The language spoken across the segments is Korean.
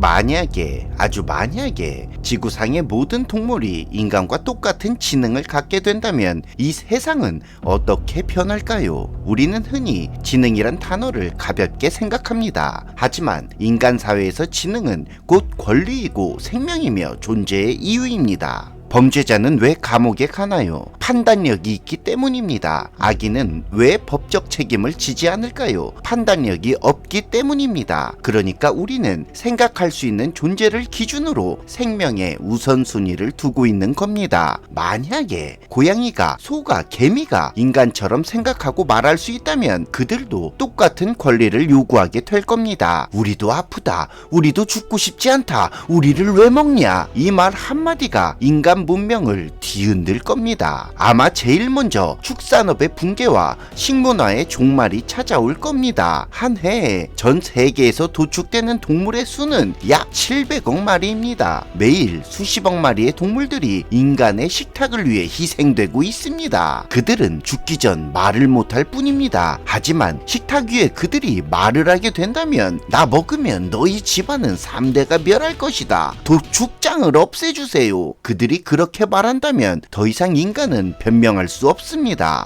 만약에 아주 만약에 지구상의 모든 동물이 인간과 똑같은 지능을 갖게 된다면 이 세상은 어떻게 변할까요? 우리는 흔히 지능이란 단어를 가볍게 생각합니다. 하지만 인간 사회에서 지능은 곧 권리이고 생명이며 존재의 이유입니다. 범죄자는 왜 감옥에 가나요? 판단력이 있기 때문입니다. 악인은 왜 법적 책임을 지지 않을까요? 판단력이 없기 때문입니다. 그러니까 우리는 생각할 수 있는 존재를 기준으로 생명의 우선순위를 두고 있는 겁니다. 만약에 고양이가, 소가, 개미가 인간처럼 생각하고 말할 수 있다면 그들도 똑같은 권리를 요구하게 될 겁니다. 우리도 아프다. 우리도 죽고 싶지 않다. 우리를 왜 먹냐? 이 말 한마디가 인간 문명을 뒤흔들 겁니다. 아마 제일 먼저 축산업의 붕괴와 식문화의 종말이 찾아올 겁니다. 한 해에 전 세계에서 도축되는 동물의 수는 약 700억 마리입니다. 매일 수십억 마리의 동물들이 인간의 식탁을 위해 희생되고 있습니다. 그들은 죽기 전 말을 못할 뿐입니다. 하지만 식탁 위에 그들이 말을 하게 된다면 나 먹으면 너희 집안은 3대가 멸할 것이다. 도축장을 없애주세요. 그들이 그렇게 말한다면 더 이상 인간은 변명할 수 없습니다.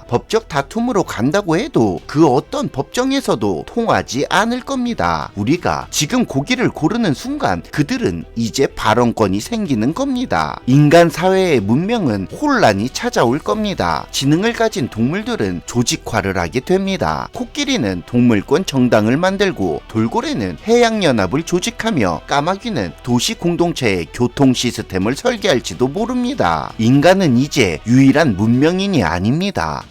법적 다툼으로 간다고 해도 그 어떤 법정에서도 통하지 않을 겁니다. 우리가 지금 고기를 고르는 순간 그들은 이제 발언권이 생기는 겁니다. 인간 사회의 문명은 혼란이 찾아올 겁니다. 지능을 가진 동물들은 조직화를 하게 됩니다. 코끼리는 동물권 정당을 만들고 돌고래는 해양연합을 조직하며 까마귀는 도시 공동체의 교통 시스템을 설계할지도 모릅니다. 인간은 이제 유일한 문명인이 아닙니다.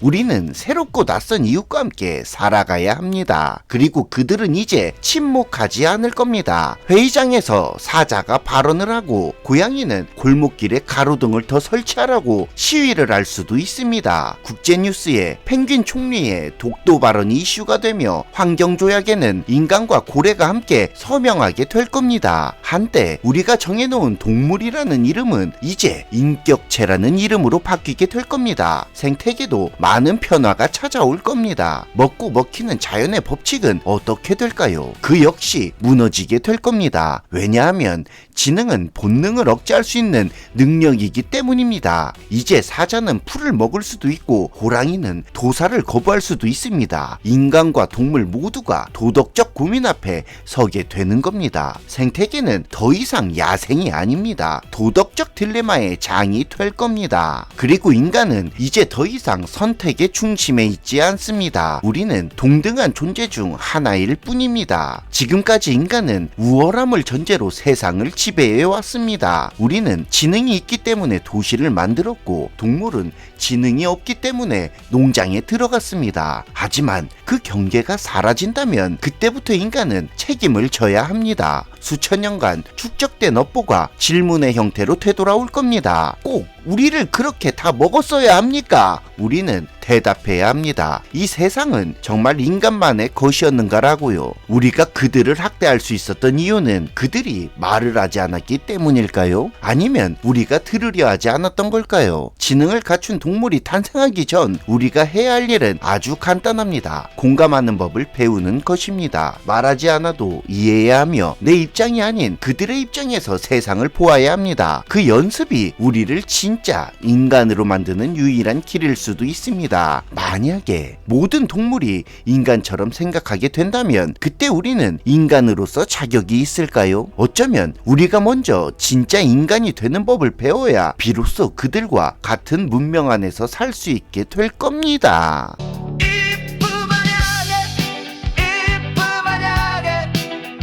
우리는 새롭고 낯선 이웃과 함께 살아가야 합니다. 그리고 그들은 이제 침묵하지 않을 겁니다. 회의장에서 사자가 발언을 하고 고양이는 골목길에 가로등을 더 설치하라고 시위를 할 수도 있습니다. 국제뉴스에 펭귄 총리의 독도 발언이 이슈가 되며 환경조약에는 인간과 고래가 함께 서명하게 될 겁니다. 한때 우리가 정해놓은 동물이라는 이름은 이제 인격체라는 이름으로 바뀌게 될 겁니다. 생태 계도 많은 변화가 찾아올 겁니다. 먹고 먹히는 자연의 법칙은 어떻게 될까요? 그 역시 무너지게 될 겁니다. 왜냐하면 지능은 본능을 억제할 수 있는 능력이기 때문입니다. 이제 사자는 풀을 먹을 수도 있고 호랑이는 도사를 거부할 수도 있습니다. 인간과 동물 모두가 도덕적 고민 앞에 서게 되는 겁니다. 생태계는 더 이상 야생이 아닙니다. 도덕적 딜레마의 장이 될 겁니다. 그리고 인간은 이제 더 이상 선택의 중심에 있지 않습니다. 우리는 동등한 존재 중 하나일 뿐입니다. 지금까지 인간은 우월함을 전제로 세상을 지 배해 왔습니다. 우리는 지능이 있기 때문에 도시를 만들었고 동물은 지능이 없기 때문에 농장에 들어갔습니다. 하지만 그 경계가 사라진다면 그때부터 인간은 책임을 져야 합니다. 수천 년간 축적된 업보가 질문의 형태로 되돌아올 겁니다. 꼭 우리를 그렇게 다 먹었어야 합니까? 우리는 대답해야 합니다. 이 세상은 정말 인간만의 것이었는가라고요. 우리가 그들을 학대할 수 있었던 이유는 그들이 말을 하지 않았기 때문일까요? 아니면 우리가 들으려 하지 않았던 걸까요? 지능을 갖춘 동물이 탄생하기 전 우리가 해야 할 일은 아주 간단합니다. 공감하는 법을 배우는 것입니다. 말하지 않아도 이해해야 하며 내 입장이 아닌 그들의 입장에서 세상을 보아야 합니다. 그 연습이 우리를 진짜 인간으로 만드는 유일한 길일 수도 있습니다. 만약에 모든 동물이 인간처럼 생각하게 된다면 그때 우리는 인간으로서 자격이 있을까요? 어쩌면 우리가 먼저 진짜 인간이 되는 법을 배워야 비로소 그들과 같은 문명 안에서 살 수 있게 될 겁니다.